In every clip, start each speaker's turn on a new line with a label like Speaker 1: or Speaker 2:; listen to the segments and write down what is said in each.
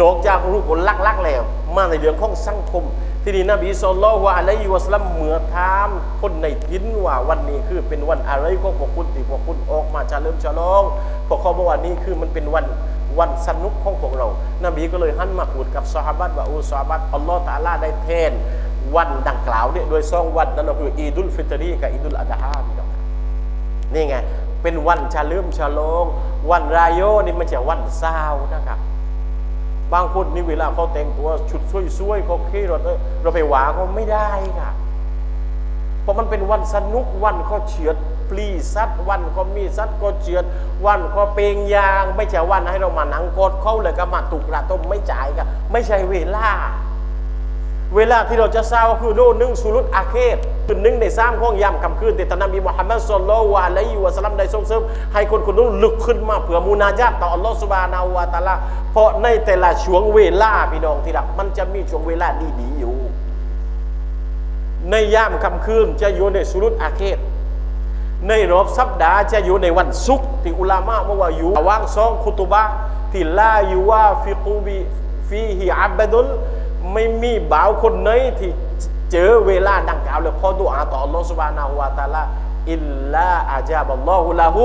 Speaker 1: นอกจากรูปผลลักๆแล้ว มาในเรื่องของสังคม ที่นี่นบีสุลต่านว่าอะลัยฮิวะสลัมเมื่อถามคนในทินว่าวันนี้คือเป็นวันอะไรของพวกคุณที่พวกคุณออกมาจะเฉลิมฉลองพวกเขาบอกว่านี่คือมันเป็นวันวันสนุกของพวกเรา นบีก็เลยหันมาพูดกับซอฮาบัดว่าอ้ซอฮาบัดอัลลอฮ์ตาลาได้แทนวันดังกล่าวเนี่ยโดยสองวันนั่นก็คืออีดุลฟิตรีกับอีดุลอัดฮาพี่น้องนี่ไงเป็นวันเฉลิมฉลองวันรายโยนี่ม่ใช่วันเศร้านะครับ บางคนนี่เวลาเขาแต่งตัวชุดสวยๆเขาขี่รถเอ้ยเราไปหวาเขาไม่ได้ค่ะ เพราะมันเป็นวันสนุกวันเขาเฉียดปลีซัดวันเขามีซัดก็เฉียด วันเขาเปลงยาง ไม่ใช่วันให้เรามานังกดเขาเลยก็มาตุกระต้มไม่จ่ายกันไม่ใช่เวลา เวลาที่เราจะเศร้าคือโน่นึ่งสุรุตอาเคตคือหนึ่งในสามของยามคำคืนแต่ตอนนบีมุฮัมมัดสุลลัลวะอะลัยฮิวะสัลลัมได้ทรงเสริมให้คนคนนู้นลุกขึ้นมาเผื่อมูนาจาตต่ออัลลอฮฺสุบานาวะตะอาลาเพราะในแต่ละช่วงเวลาพี่น้องที่รักมันจะมีช่วงเวลาดีๆอยู่ ในยามคำคืนจะอยู่ในสุรุตอาเคตในรอบสัปดาห์จะอยู่ในวันศุกร์ที่อุลามะบอกว่าอยู่ระหว่างสองคุตุบะที่ลาอยู่ว่าฟิกูบีฟีฮิอับบดุล ไม่มีบ่าวคนไหนที่เจอเวลาดังกล่าวเลยขอดุอาต่ออัลลอฮฺสุบานาหูวาตาลาอิลลาอาจาบัลลอฮุลาหู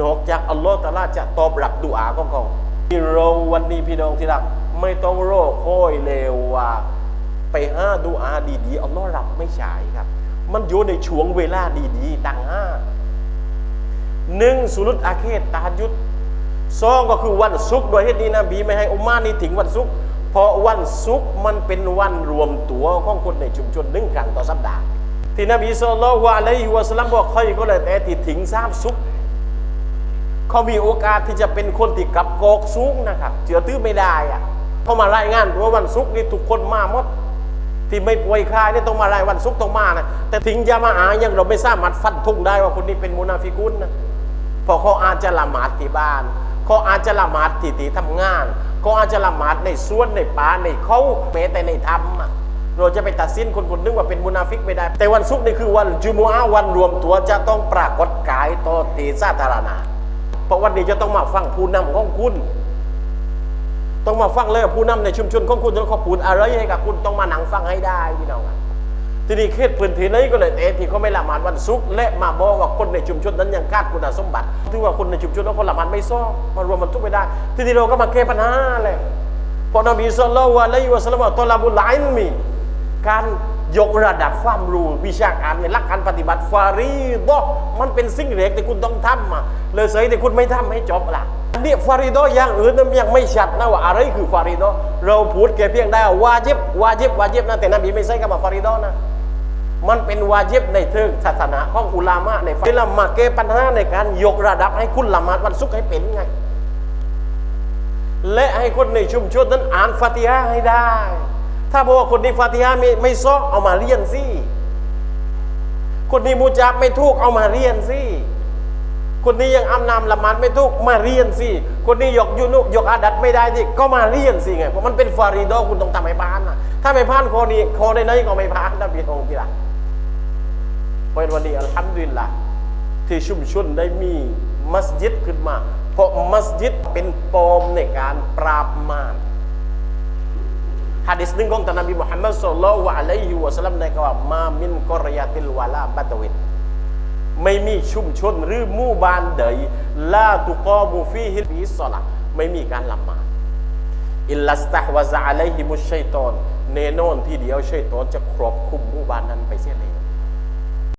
Speaker 1: นอกจากอัลลอฮฺตาลาจะตอบรับดุอาของเขาที่เราวันนี้พี่น้องที่รักไม่ต้องรอคอยเลวว่าไปห้าดุอาดีๆอัลลอฮ์รับไม่ใช่ครับ มันอยู่ในช่วงเวลาดีๆดังห้าหนึ่งสุรุตอาเคตตาฮัดยุดสองก็คือวันศุกร์โดยเหตุนี้นะบีไม่ให้อุมมานี่ถึงวันศุกร์ พราะวันศุกร์มันเป็นวันรวมตัวของคนในชุมชนหนึ่งครั้งต่อสัปดาห์ ที่นบีสุลต่านว่าอะลัยฮิวะสลัมบอกใครก็เลยแต่ที่ถึงสามศุกร์เขามีโอกาสที่จะเป็นคนที่กลับกอกสูงนะครับเจือตื้อไม่ได้อะเขามารายงานว่าวันศุกร์นี่ทุกคนมาหมดที่ไม่ป่วยคลายนี่ต้องมารายวันศุกร์ต้องมานะแต่ถึงจะมาอายังเราไม่สาบมารถฟันธงได้ว่าคนนี้เป็นมุนาฟิกุนนะเพราะเขาอาจจะละหมาดที่บ้าน เขาอาจจะละหมาดที่ที่ทำงานเขาอาจจะละหมาดในสวนในป่าในเขาแม้แต่ในธรรมเราจะไปตัดสินคนคนนึงว่าเป็นมุนาฟิกไม่ได้ แต่วันศุกร์นี่คือวันจุมอาวันรวมตัวจะต้องปรากฏกายต่อตีสาธารณะเพราะวันนี้จะต้องมาฟังผู้นำของคุณ ต้องมาฟังเลยผู้นำในชุมชนของคุณต้องเขาพูดอะไรให้กับคุณต้องมาหนังฟังให้ได้พี่น้อง ทีนี้เขตพื้นที่นี้ก็เลยเตที่เขาไม่ละหมาดวันศุกร์และมาบอกว่าคนในชุมชนนั้นยังขาดคุณสมบัติถือว่าคนในชุมชนนั้นคนละหมาดไม่ซ้อมารวมมันทุกไม่ได้ ทีนี้เราก็มาแก้ปัญหาเลยเพราะนบีสุลต่านว่าละยวะสลามตอลาบุลไลน์มีการยกระดับความรู้วิชาการในหลักการปฏิบัติฟารีดอมันเป็นสิ่งเล็กที่คุณต้องทำมาเลยเสยที่คุณไม่ทำให้จบละเนี่ยฟารีดออย่างอื่นนั้นยังไม่ชัดนะว่าอะไรคือฟารีดอเราพูดแค่เพียงได้ว่าวาจิบวาจิบวาจิบนะแต่นบีไม่ใช่คำว่าฟารีดอนะ มันเป็นวาจิบในเทิงศาสนาของอุลามะในเวลามาแก้ปัญหาในการยกระดับให้คุณละหมาดวันศุกร์ให้เป็นไง และให้คนในชุมชนนั้นอ่านฟาติฮะห์ให้ได้ ถ้าบอกว่าคนนี้ฟาติฮะห์ไม่ไม่ซ้อเอามาเรียนสิคนนี้มูจับไม่ถูกเอามาเรียนสิคนนี้ยังอำนามละหมาดไม่ถูกมาเรียนสิคนนี้ยกยูนุยกอาดัดไม่ได้สิก็มาเรียนสิไงเพราะมันเป็นฟารีดอคุณต้องทำให้ผ่านนะถ้าไม่ผ่านข้อนี้ข้อใดๆก็ไม่ผ่านนะพี่น้องที่รักเพ ราะฉะนั้นวันนี้อัลฮัมดุลิลละที่ชุมชนได้มีมัสยิดขึ้นมา เพราะมัสยิดเป็นปอมในการปราบมารฮะดิษหนึ่งของท่านนบีมุฮัมมัดสุลลัลวะอะลัยฮิวะสัลลัมได้กล่าวว่ามามินกอรยาติลวะลาบัตวินไม่มีชุมชนหรือหมู่บ้านใดลาตุกอมูฟีฮิฟีสละไม่มีการละหมาดอิลลัสตะฮวะซะอะลัยฮิมุชัยตอนแน่นอนที่เดียวชัยตอนจะครอบคุมหมู่บ้านนั้นไปเสียแล้ว